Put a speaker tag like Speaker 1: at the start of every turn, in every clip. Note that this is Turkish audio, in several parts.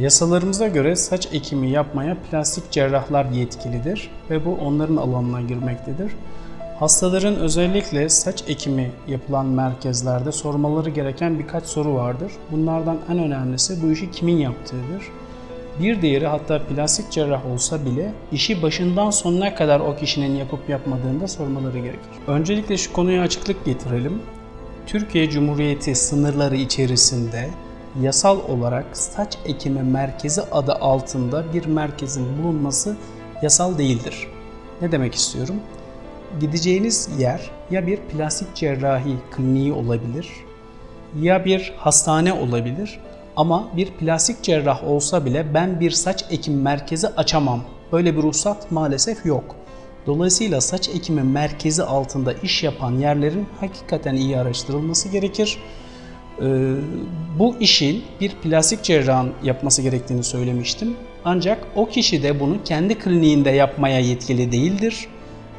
Speaker 1: Yasalarımıza göre saç ekimi yapmaya plastik cerrahlar yetkilidir ve bu onların alanına girmektedir. Hastaların özellikle saç ekimi yapılan merkezlerde sormaları gereken birkaç soru vardır. Bunlardan en önemlisi bu işi kimin yaptığıdır. Bir diğeri hatta plastik cerrah olsa bile işi başından sonuna kadar o kişinin yapıp yapmadığını da sormaları gerekir. Öncelikle şu konuya açıklık getirelim. Türkiye Cumhuriyeti sınırları içerisinde yasal olarak saç ekimi merkezi adı altında bir merkezin bulunması yasal değildir. Ne demek istiyorum? Gideceğiniz yer ya bir plastik cerrahi kliniği olabilir ya bir hastane olabilir ama bir plastik cerrah olsa bile ben bir saç ekim merkezi açamam. Böyle bir ruhsat maalesef yok. Dolayısıyla saç ekimi merkezi altında iş yapan yerlerin hakikaten iyi araştırılması gerekir. Ee, bu işin bir plastik cerrahın yapması gerektiğini söylemiştim. Ancak o kişi de bunu kendi kliniğinde yapmaya yetkili değildir.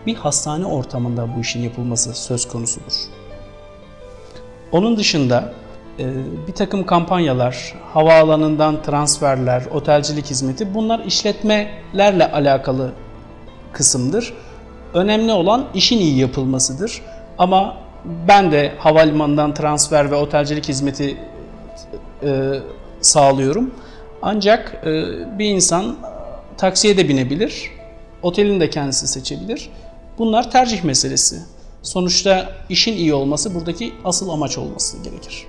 Speaker 1: Bir hastane ortamında bu işin yapılması söz konusudur. Onun dışında e, bir takım kampanyalar, havaalanından transferler, otelcilik hizmeti bunlar işletmelerle alakalı kısımdır. Önemli olan işin iyi yapılmasıdır. Ama ben de havalimanından transfer ve otelcilik hizmeti e, sağlıyorum. Ancak e, bir insan taksiye de binebilir, otelini de kendisi seçebilir. Bunlar tercih meselesi. Sonuçta işin iyi olması buradaki asıl amaç olması gerekir.